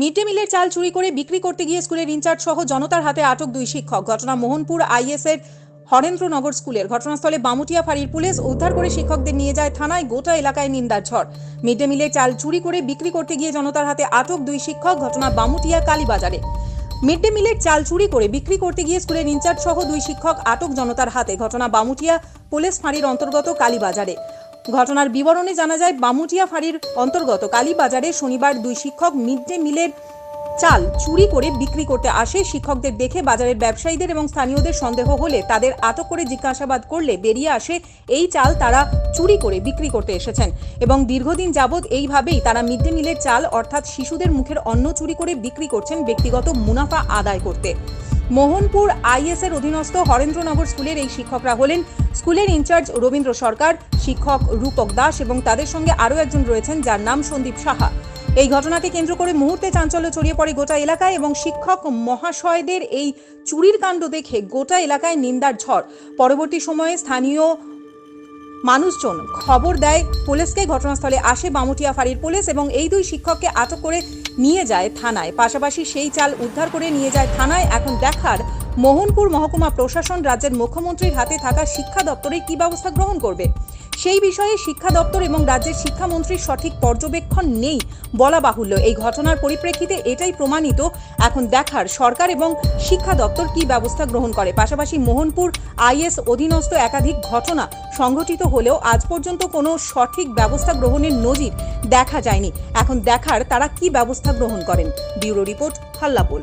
Mid day মিলের চাল চুরি করে বিক্রি করতে গিয়ে স্কুলের ইনচার্জ সহ জনতার হাতে আটক দুই শিক্ষক। ঘটনা মোহনপুর আইএস এর হরেন্দ্রনগর স্কুলের। ঘটনাস্থলে বামুটিয়া ফাঁড়ির পুলিশ উদ্ধার করে শিক্ষকদের নিয়ে যায় থানায় গোটা এলাকায় নিন্দার ঝড়। মিড ডে মিলের চাল চুরি করে বিক্রি করতে গিয়ে জনতার হাতে আটক দুই শিক্ষক। ঘটনা বামুটিয়া কালীবাজারে। মিড ডে মিলের চাল চুরি করে বিক্রি করতে গিয়ে স্কুলের ইনচার্জ সহ দুই শিক্ষক আটক জনতার হাতে। ঘটনা বামুটিয়া পুলিশ ফাঁড়ির অন্তর্গত কালীবাজারে। ঘটনার বিবরণে জানা যায় বামুটিয়া ফাঁড়ির অন্তর্গত কালীবাজারে শনিবার দুই শিক্ষক মিড ডে মিলের চাল চুরি করে বিক্রি করতে আসে। শিক্ষকদের দেখে বাজারের ব্যবসায়ীদের এবং স্থানীয়দের সন্দেহ হলে তাদের আটক করে জিজ্ঞাসাবাদ করলে বেরিয়ে আসে, এই চাল তারা চুরি করে বিক্রি করতে এসেছেন এবং দীর্ঘদিন যাবৎ এইভাবেই তারা মিড ডে মিলের চাল অর্থাৎ শিশুদের মুখের অন্ন চুরি করে বিক্রি করছেন ব্যক্তিগত মুনাফা আদায় করতে। মোহনপুর আইএস এর অধীনস্থ হরেন্দ্রনগর স্কুলের এই শিক্ষকরা হলেন স্কুলের ইনচার্জ রবীন্দ্র সরকার, শিক্ষক রূপক দাস এবং তাদের সঙ্গে আরও একজন রয়েছেন যার নাম সন্দীপ সাহা। এই ঘটনাকে কেন্দ্র করে মুহূর্তে চাঞ্চল্য ছড়িয়ে পড়ে গোটা এলাকায় এবং শিক্ষক মহাশয়দের এই চুরির কাণ্ড দেখে গোটা এলাকায় নিন্দার ঝড়। পরবর্তী সময়ে স্থানীয় মানুষজন খবর দেয়, পুলিশকে ঘটনাস্থলে আসে বামুটিয়া ফাঁড়ির পুলিশ এবং এই দুই শিক্ষককে আটক করে নিয়ে যায় থানায়। পাশাপাশি সেই চাল উদ্ধার করে নিয়ে যায় থানায়। এখন দেখার, মোহনপুর মহকুমা প্রশাসন রাজ্যের মুখ্যমন্ত্রীর হাতে থাকা শিক্ষা দপ্তরে কি ব্যবস্থা গ্রহণ করবে? সেই বিষয়ে শিক্ষা দপ্তর এবং রাজ্যের শিক্ষামন্ত্রীর সঠিক পর্যবেক্ষণ নেই বলা বাহুল্য। এই ঘটনার পরিপ্রেক্ষিতে এটাই প্রমাণিত। এখন দেখার সরকার এবং শিক্ষা দপ্তর কি ব্যবস্থা গ্রহণ করে। পাশাপাশি মোহনপুর আইএস অধীনস্থ একাধিক ঘটনা সংঘটিত হলেও আজ পর্যন্ত কোনো সঠিক ব্যবস্থা গ্রহণের নজির দেখা যায়নি। এখন দেখার তারা কি ব্যবস্থা গ্রহণ করেন। Bureau report হাল্লাপুল।